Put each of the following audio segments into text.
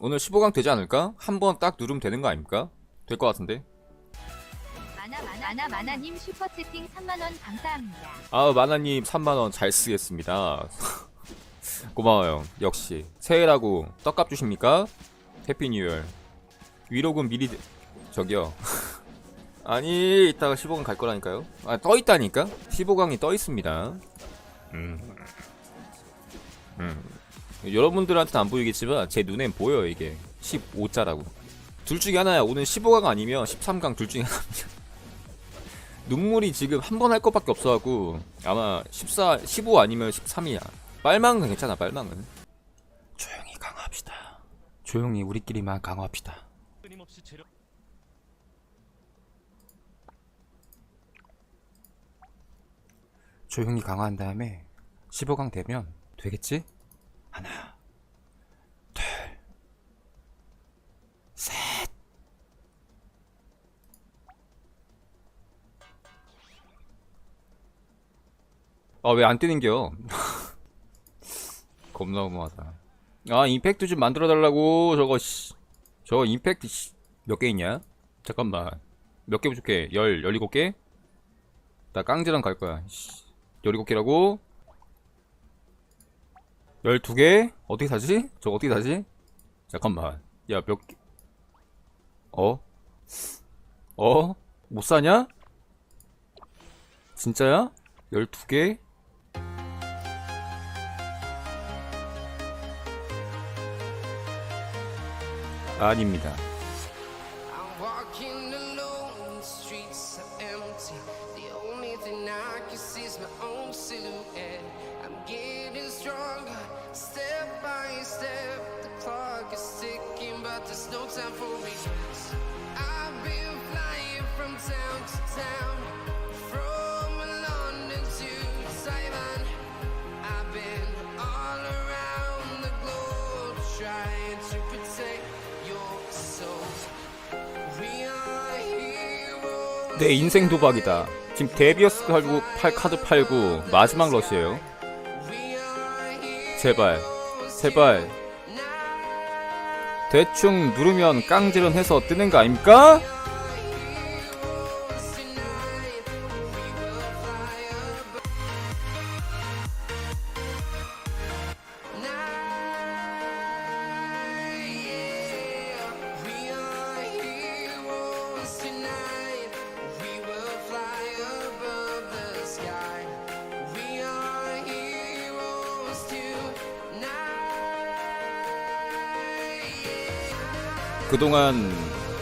오늘 15강 되지 않을까? 한 번 딱 누르면 되는 거 아닙니까? 될 것 같은데. 마나 마나 마나 마나 님 슈퍼 채팅 3만 원 감사합니다. 아 마나 님 3만 원 잘 쓰겠습니다. 고마워요. 역시 새해라고 떡값 주십니까? 해피 뉴얼. 위로금 미리 드- 저기요. 아니 이따가 15강 갈 거라니까요. 아 떠 있다니까. 15강이 떠 있습니다. 음. 음. 여러분들한테는 안 보이겠지만 제 눈엔 보여요 이게 15자라고. 둘 중에 하나야. 오늘 15강 아니면 13강 둘 중에 하나입니다. 눈물이 지금 한 번 할 것밖에 없어갖고 아마 14, 15 아니면 13이야. 빨망은 괜찮아, 빨망은. 조용히 강화합시다. 조용히 우리끼리만 강화합시다. 조용히 강화한 다음에 15강 되면 되겠지? 하나, 둘, 셋. 아, 왜 안 뜨는겨? 겁나 너무하다. 아, 임팩트 좀 만들어 달라고, 저거, 씨. 저거 임팩트, 씨. 몇 개 있냐? 잠깐만. 몇 개 부족해? 열, 열일곱 개? 나 깡지랑 갈 거야. 씨. 17개라고? 12개? 어떻게 사지? 저거 어떻게 사지? 잠깐만. 야, 몇 개. 어? 어? 못 사냐? 진짜야? 12개? 아닙니다. Town to town, from London to Taiwan. I've been all around the globe trying to protect your soul. We are heroes. 내 인생 도박이다. 지금 데비어스 팔고 팔 카드 팔고 마지막 러시예요. 제발, 제발. 대충 누르면 깡질은 해서 뜨는 거 아닙니까? 그동안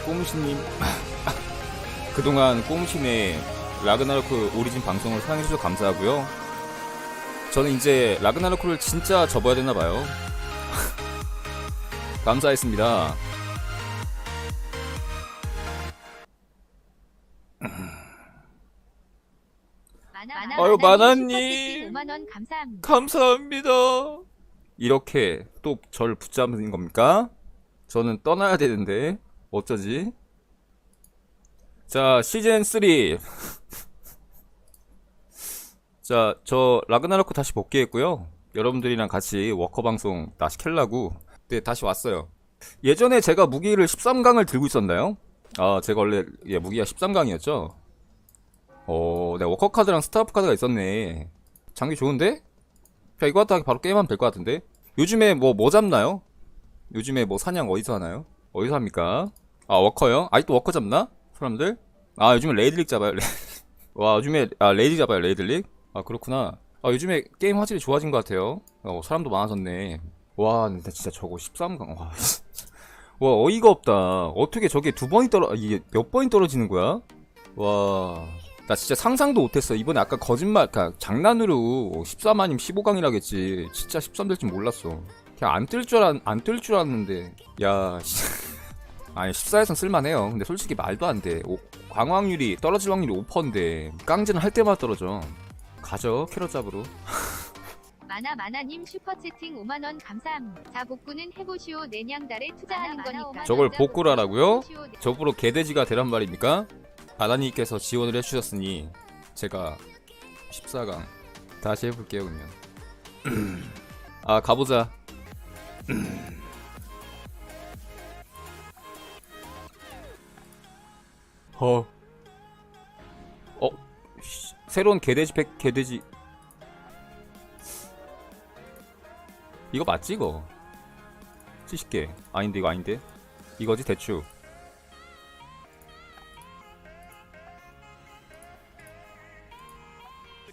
꼼신님, 그동안 꼼신의 라그나로크 오리진 방송을 사랑해주셔서 감사하고요. 저는 이제 라그나로크를 진짜 접어야 되나 봐요. 감사했습니다. 마나 아유, 5만원 감사합니다. 감사합니다. 이렇게 또 절 붙잡는 겁니까? 저는 떠나야 되는데 어쩌지? 자 시즌 3. 자 저 라그나로크 다시 복귀했고요. 여러분들이랑 같이 워커 방송 다시 kell라고 네 다시 왔어요. 예전에 제가 무기를 13강을 들고 있었나요? 아 제가 원래 예, 무기가 13강이었죠. 어, 네 워커 카드랑 스타프 카드가 있었네. 장비 좋은데? 야, 이거 갖다가 바로 게임하면 될 것 같은데? 요즘에 뭐, 뭐 잡나요? 요즘에 뭐 사냥 어디서 하나요? 어디서 합니까? 아, 워커요? 아직도 워커 잡나? 사람들? 아, 요즘에 레이들릭 잡아요. 레... 와, 요즘에, 아, 레이드 잡아요, 레이들릭? 아, 그렇구나. 아, 요즘에 게임 화질이 좋아진 것 같아요. 어, 사람도 많아졌네. 와, 근데 진짜 저거 13강, 와. 와, 어이가 없다. 어떻게 저게 두 번이 떨어, 아, 이게 몇 번이 떨어지는 거야? 와. 나 진짜 상상도 못했어. 이번에 아까 거짓말, 그니까 장난으로 14만 아니면 15강이라겠지. 진짜 13 될줄 몰랐어. 그냥 안 뜰 줄, 안, 안뜰 줄 알았는데. 야, 씨. 아니, 14에선 쓸만해요. 근데 솔직히 말도 안 돼. 오, 광확률이, 떨어질 확률이 5%인데. 깡제는 할 때마다 떨어져. 가죠, 캐럿 잡으러. 마나 마나님 슈퍼채팅 5만원 감사합니다. 자 복구는 해보시오 내냥달에 투자하는 거니까. 저걸? 해보시오, 내- 저보로 개돼지가 되란 말입니까? 바다님께서 지원을 해주셨으니, 제가 14강 다시 해볼게요, 그러면. 아, 가보자. 어. 어. 씨, 새로운 개돼지 팩 개돼지. 이거 맞지 이거? 70개. 아닌데 이거 아닌데. 이거지 대추.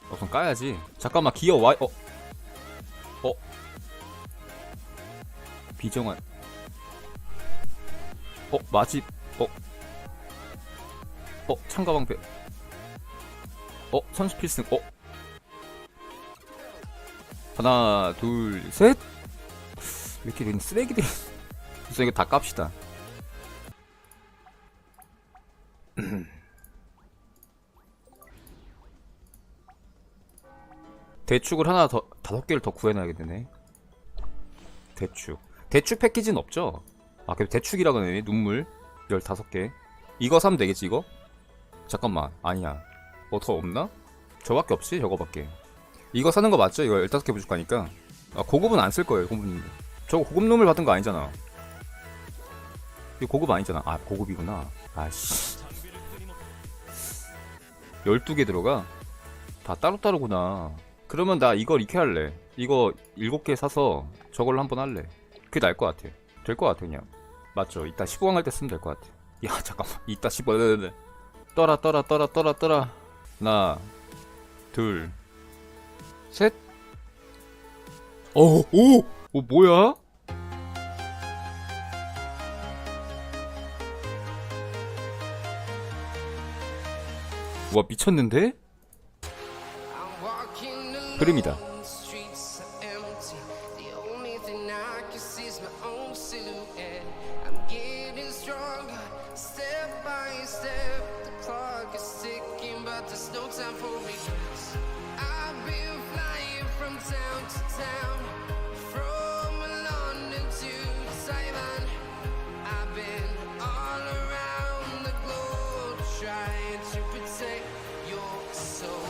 어, 우선 까야지. 잠깐만 기어 와이 어. 비정한. 어 마집. 어. 어 참가방패. 어 선수 필승. 어. 하나 둘 셋. 왜 이렇게 그냥 쓰레기들이. 그래서 이거 다 깝시다. 대축을 하나 더 다섯 개를 더 구해놔야 겠네. 대축. 대축 패키지는 없죠? 아, 그 대축이라고 하네. 눈물 15개. 이거 사면 되겠지, 이거? 잠깐만. 아니야. 뭐 더 없나? 저밖에 없지, 저거밖에. 이거 사는 거 맞죠? 이거 15개 부족하니까. 아, 고급은 안 쓸 거예요, 고급. 저거 고급 놈을 받은 거 아니잖아. 이거 고급 아니잖아. 아, 고급이구나. 아씨. 12개 들어가? 다 따로따로구나. 그러면 나 이걸 이렇게 할래. 이거 7개 사서 저걸로 한번 할래. 그게 나을 것 같아. 될 것 같아, 그냥. 맞죠? 이따 15강 할 때 쓰면 될 것 같아. 야, 잠깐만. 이따 15, 네네네. 떠라, 떠라, 떠라, 떠라, 떠라. 하나, 둘, 셋. 어, 오! 오, 뭐야? 와, 미쳤는데? 흐름이다. Can see is my own silhouette. I'm getting stronger, step by step. The clock is ticking, but there's no time for regrets. I've been flying from town to town, from London to Taiwan. I've been all around the globe trying to protect your soul.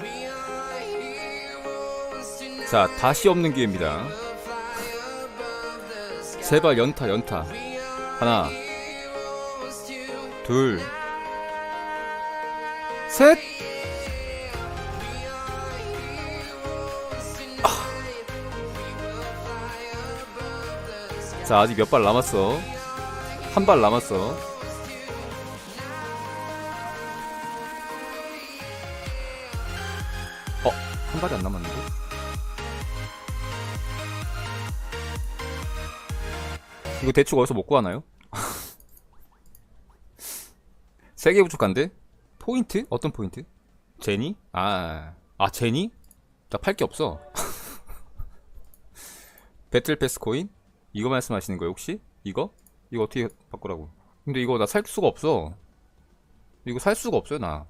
We are heroes tonight. 자, 다시 없는 기회입니다. 제발 연타, 연타. 하나. 둘, 셋! 자, 아직 몇 발 남았어. 한 발 남았어. 어, 한 발이 안 남았는 이거 대충 어디서 못 구하나요? 세개 부족한데? 포인트? 어떤 포인트? 제니? 아, 아 제니? 나 팔 게 없어. 배틀 패스 코인? 이거 말씀하시는 거예요 혹시? 이거? 이거 어떻게 바꾸라고? 근데 이거 나 살 수가 없어. 이거 살 수가 없어요 나.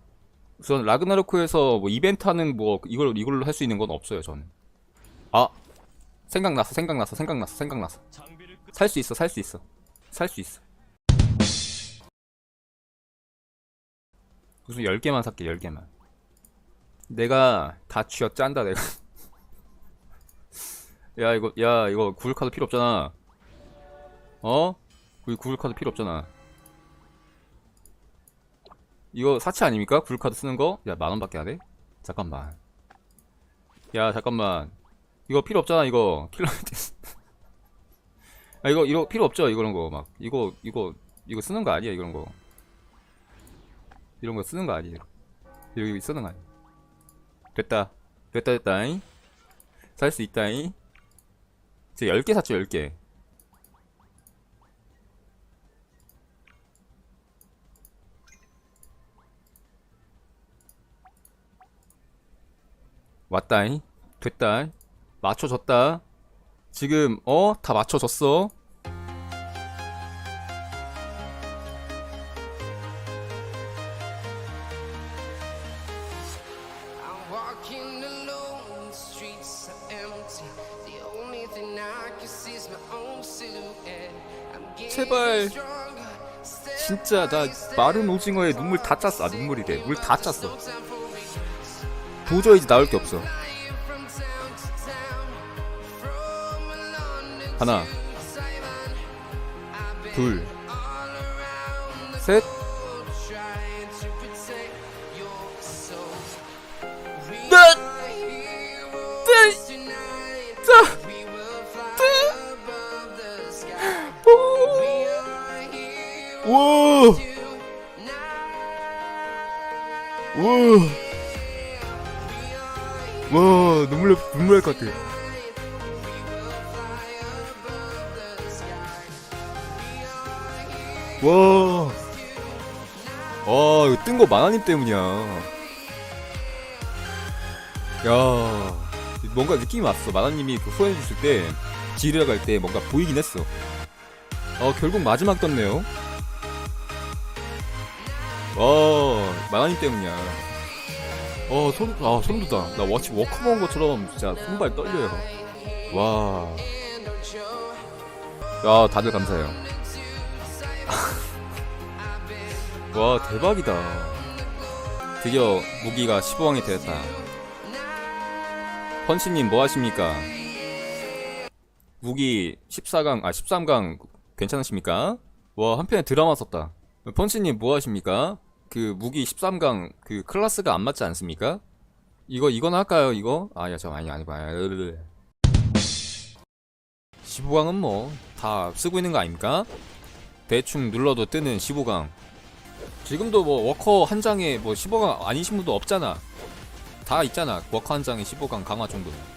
우선 라그나로크에서 뭐 이벤트 하는 뭐 이걸 이걸로 할 수 있는 건 없어요 저는. 아 생각났어 생각났어 생각났어 생각났어. 살 수 있어 살 수 있어 살 수 있어. 무슨 10개만 살게 10개만 내가 다 쥐어 짠다 내가 야 이거 야 이거 구글 카드 필요 없잖아 어? 우리 구글 카드 필요 없잖아 이거 사치 아닙니까? 구글 카드 쓰는 거? 야 만원 밖에 안 해? 잠깐만 야 잠깐만 이거 필요 없잖아 이거 킬로미터 아 이거 이거 필요 없죠 이런 거 막 이거 이거 이거 쓰는 거 아니야 이런 거 이런 거 쓰는 거 아니에요. 여기 쓰는 거 아니에요. 됐다. 됐다, 됐다잉. 살 수 있다잉. 제 10개 샀죠, 10개. 왔다잉. 됐다. 맞춰졌다. 지금, 어? 다 맞춰졌어. 제발. 진짜 나. 마른 오징어에 눈물 다 짰어. 아, 눈물이래. 물 다 짰어. 도저히 이제 나올 게 없어. 하나, 둘, 셋. 나, 나, 나. 오! 오! 와, 눈물, 눈물 날 것 같아. 와. 와, 이거 뜬거 만화님 때문이야. 야, 뭔가 느낌이 왔어. 만화님이 그 후원해줬을 때, 지리라 갈때 뭔가 보이긴 했어. 어, 결국 마지막 떴네요. 와, 만화님 때문이야. 어, 손, 아, 손 돋아. 나 워치 워커 먹은 것처럼 진짜 손발 떨려요. 와. 야, 다들 감사해요. 와 대박이다. 드디어 무기가 15왕이 되었다. 펀치님 뭐하십니까? 무기 14강 아 13강 괜찮으십니까? 와 한편에 드라마 썼다. 펀치님 뭐하십니까? 그 무기 13강 그 클래스가 안 맞지 않습니까? 이거 이거나 할까요 이거? 아야 저 아니 아니 아니 15강은 뭐 다 쓰고 있는 거 아닙니까? 대충 눌러도 뜨는 15강 지금도 뭐 워커 한 장에 뭐 15강 아니신 분도 없잖아. 다 있잖아. 워커 한 장에 15강 강화 정도는.